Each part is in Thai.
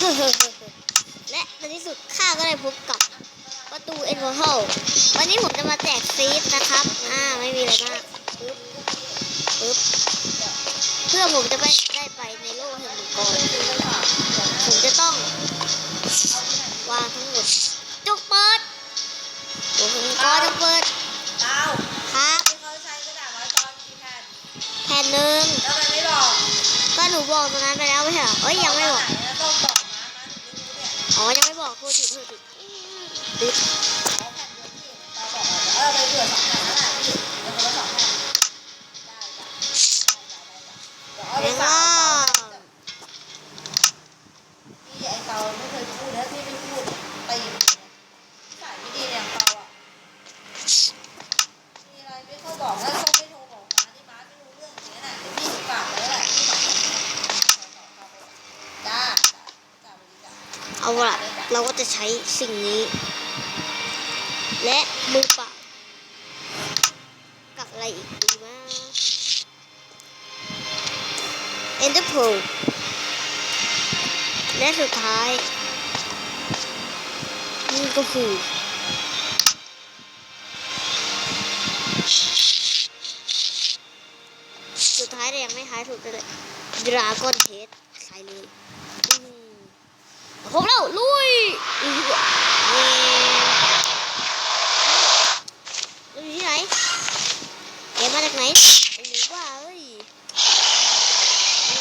และในที่สุดข้าก็ได้พบกับประตูเอ็นโวเทลวันนี้ผมจะมาแจกซีดนะครับ อ่า ไม่มีอะไรมากปึ๊บปึ๊บ เพื่อผมจะไปได้ไปในโลกแห่งมังกรผมจะต้อง วางทั้งหมดจกเปิดโอ้โหมังกรจกเปิดเต้าครับที่เขาใช้กระดาษร้อยตอนกี่แผ่นแผ่นหนึ่งแล้วมันไม่บอก ก็หนูบอกตรงนั้นไปแล้วไม่ใช่เหรอเอ้ยยังไม่บอกไหนแล้วต้องบอก อ๋อ ยังไม่บอกโทษทีโทษทีปึ๊บเอาแผ่นเดียวที่ตาบอกมาเออไปเผื่อสองแผ่นนั่นแหละพี่แล้วคนละสองแผ่นได้จ้ะได้จ้ะได้จ้ะเดี๋ยวเอาไปแล้วฝาก กพี่ไอ้เตาไม่เคยพูดแล้วที่ไม่พูดตีเนี่ยสายไม่ดีเนี่ยเตาอะมีอะไรไม่ค่อยบอกแล้วส้มไม่โทรบอกมาที่มาไม่รู้เรื่องอย่างเงี้ยน่ะเดี๋ยวพี่ฝากไว้แหละพี่สองคนจ้าจ้าจ้าสวัสดีจ้า เอาละเราก็จะใช้สิ่งนี้ และมือเปล่ากับอะไรอีกดีมากเอ็นเตอร์โพและสุดท้าย นี่ก็คือสุดท้ายแต่ยังไม่ท้ายสุดเลยดราก้อนเทสใส่เลย ครบแล้วลุยอื้อหือเย้เราอยู่ที่ไหนแกมาจากไหนไอ้หนูบ้าเอ้ย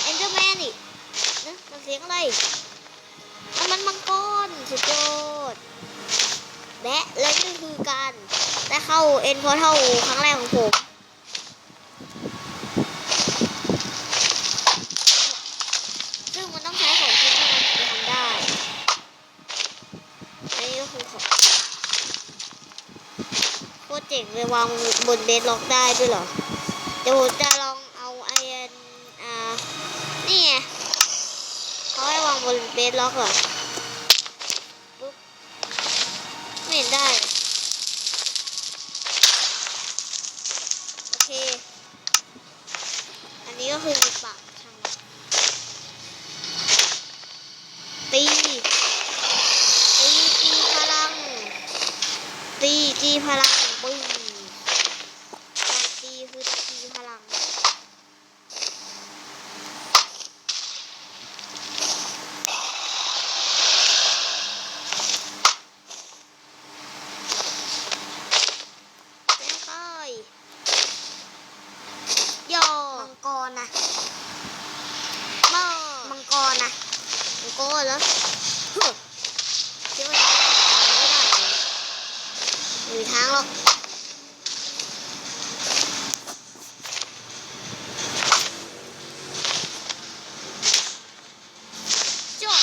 เอ็นเดอร์แมนนี่นะมันเสียงอะไรมันมันมังกรสุดยอดและและนี่คือการได้เข้าเอ็นพอเท่าครั้งแรกของผม ซึ่งมันต้องใช้ของจริงเท่านั้นถึงจะทำได้ อันนี้ก็คือของโคตรเจ๋งเลยวางบนเบสล็อกได้ด้วยเหรอเดี๋ยวผมจะลองเอาไอเอ็นอ่านี่ไงเขาให้วางบนเบสล็อกเหรอปุ๊บไม่เห็นได้ โอเค อันนี้ก็คือมือเปล่าช่างมัน ตีตีจีพลัง ตีจีพลังบึ้งการตีคือจีพลัง แล้วก็ย่อมังกรนะม่อมังกรนะ มังกรเหรอฮึคิดว่าจะไม่ได้เลยไม่มีทางหรอกจ้ะ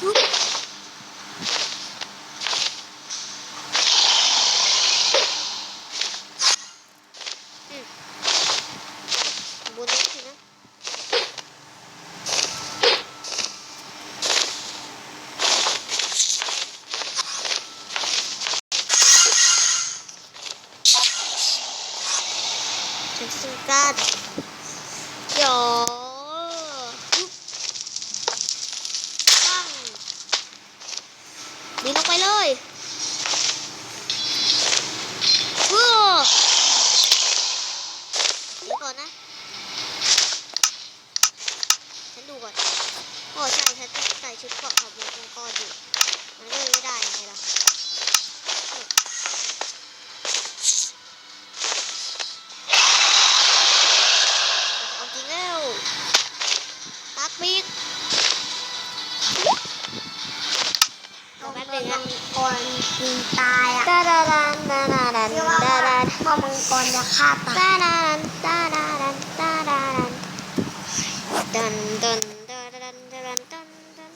ฮึบ บนนี้สินะ ฉันสู้กันหยอยุบตั้งดีลงไปเลยเพื่อเดี๋ยวก่อนนะ ฉันดูก่อนโอ้ใช่ฉันใส่ชุดเกราะของมังกรอยู่ มันก็เลยไม่ได้ไงล่ะ นจะฆ่าตายาดันตาดารันตาดารันดันดันดันดันดันดันดัน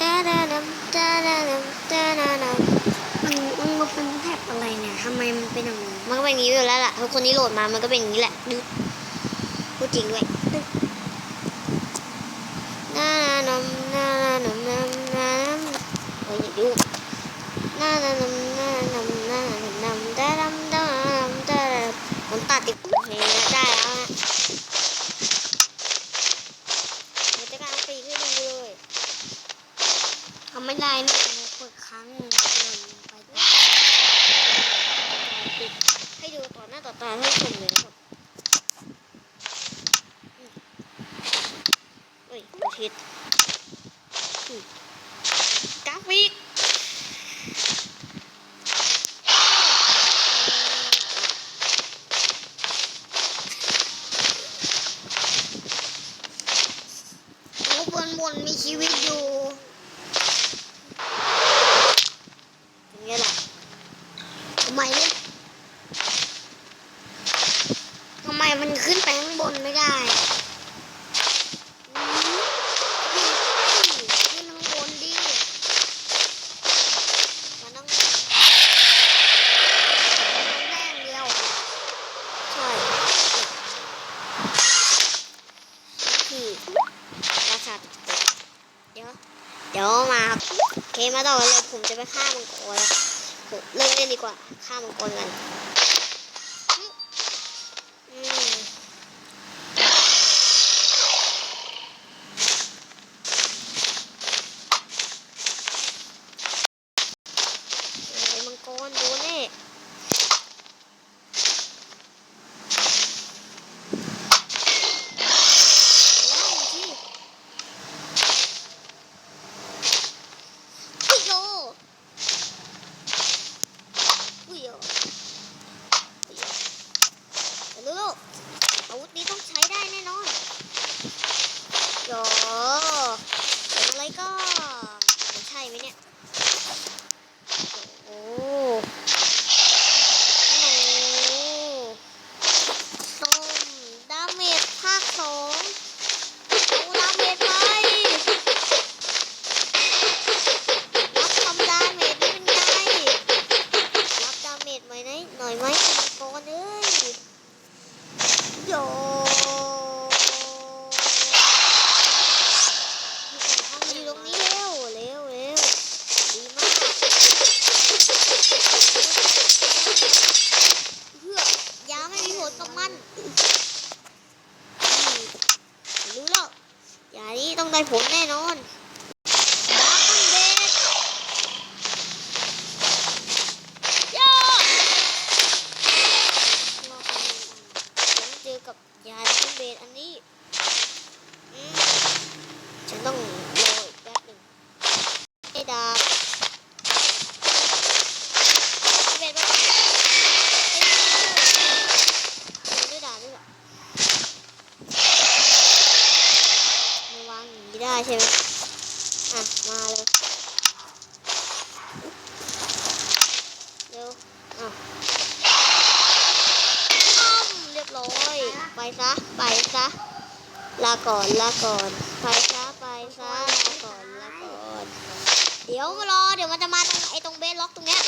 ตาดารันตาดารันตาดารันมันมันเป็นแท็บอะไรเนี่ยทำไมมันเป็นอย่างนี้มันก็เป็นอย่างนี้อยู่แล้วล่ะทุกคนที่โหลดมามันก็เป็นอย่างนี้แหละดูพูดจริงด้วยนานานมนานานมนานานมโอ้ยยุ่ง no, no, no, no, no. มาต่อเลยผมจะไปฆ่ามังกรเลยเล่นดีกว่าฆ่ามังกรกัน เบนอันนี้ฉันต้องรออีกแป๊บหนึ่งให้ดาบบนมาด้วยดาบด้วยวางอนีได้ใช่ไหมอะ มาเลยเร็วอะ ยไปซะไปซะลาก่อนลาก่อนไปซะไปซะลาก่อนลาก่อน เดี๋ยวรอเดี๋ยวมันจะมาตรงไอ้ตรงเบสล็อกตรงเนี้ย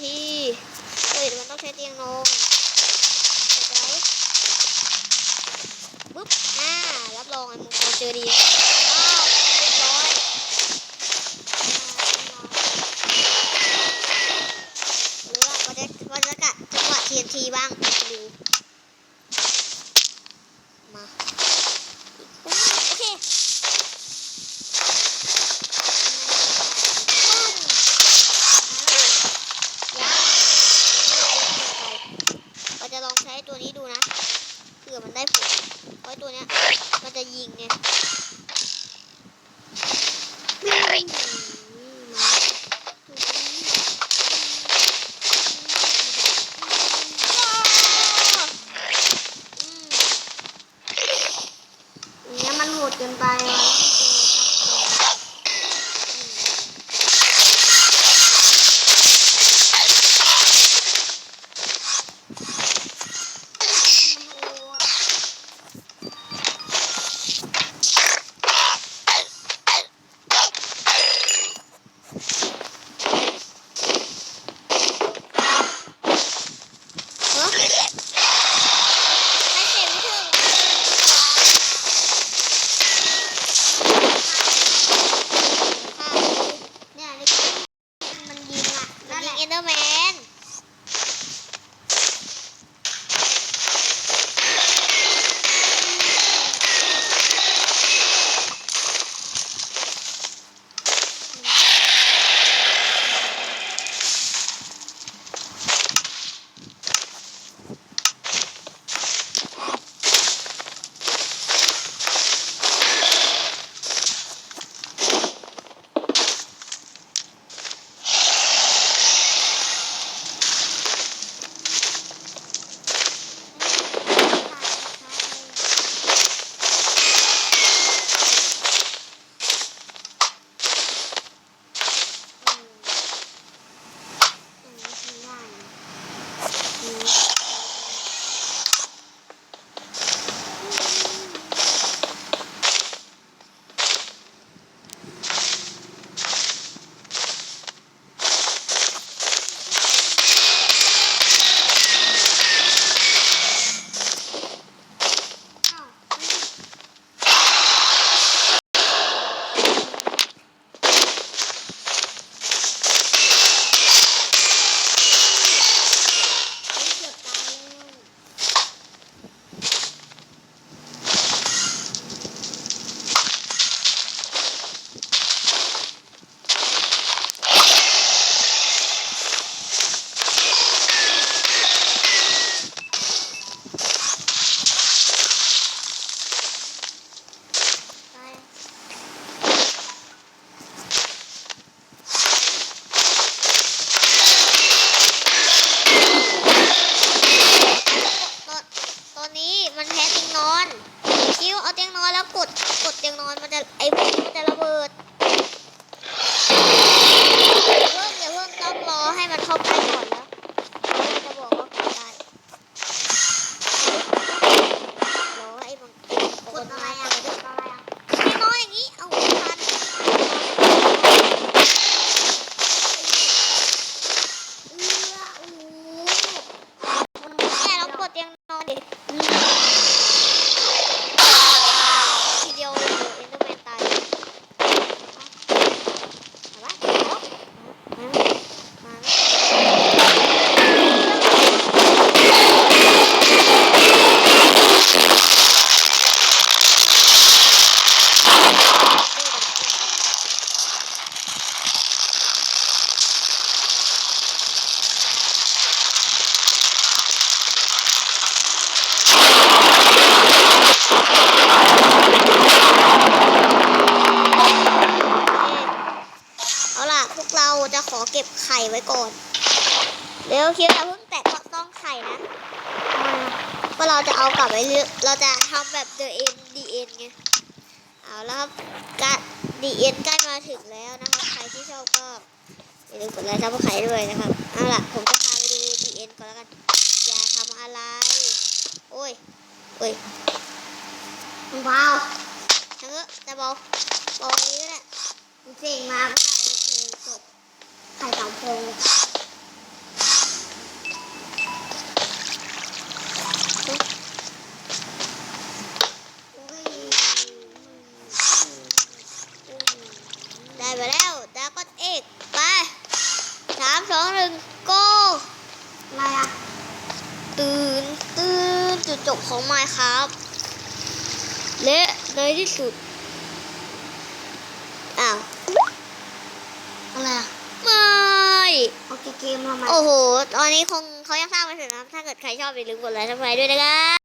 ทีเฮ้ยมันต้องใช้เตียงนอนบึ๊บอ่ารับรองไอ้มึงเจอดี ก็บไข่ไว้ก่อน เดี๋ยวคิดอย่าเพิ่งแตะต้องไข่นะเพราเราจะเอากลับไปเรื่อยเราจะทำแบบ the end the end ไง เอาแล้วครับกะ the end ใกล้มาถึงแล้วนะครับใครที่ชอบก็อย่าลืมกดไลค์ซับสไครต์ด้วยนะครับ เอาล่ะ ผมจะพาไปดู the end ก่อนแล้วกัน อย่าทำอะไร โอ้ย โอ้ยว้าวทั้งเออแต่บอกบอกอย่างนี้ก็ได้เจ๋งมากคือจบ ไข่สองพงได้ไปแล้วดากอนเอกไปสามสองหนึ่งโกอะไรอะตื่นตื่นจุดจบของไมค์ครับ และในที่สุด อ้าว อะไรอะ ไม่ โอเคเกมทำไม โอ้โห ตอนนี้คงเขายังสร้างไม่เสร็จนะครับ ถ้าเกิดใครชอบอย่าลืมกดไลค์ทักทายด้วยนะครับ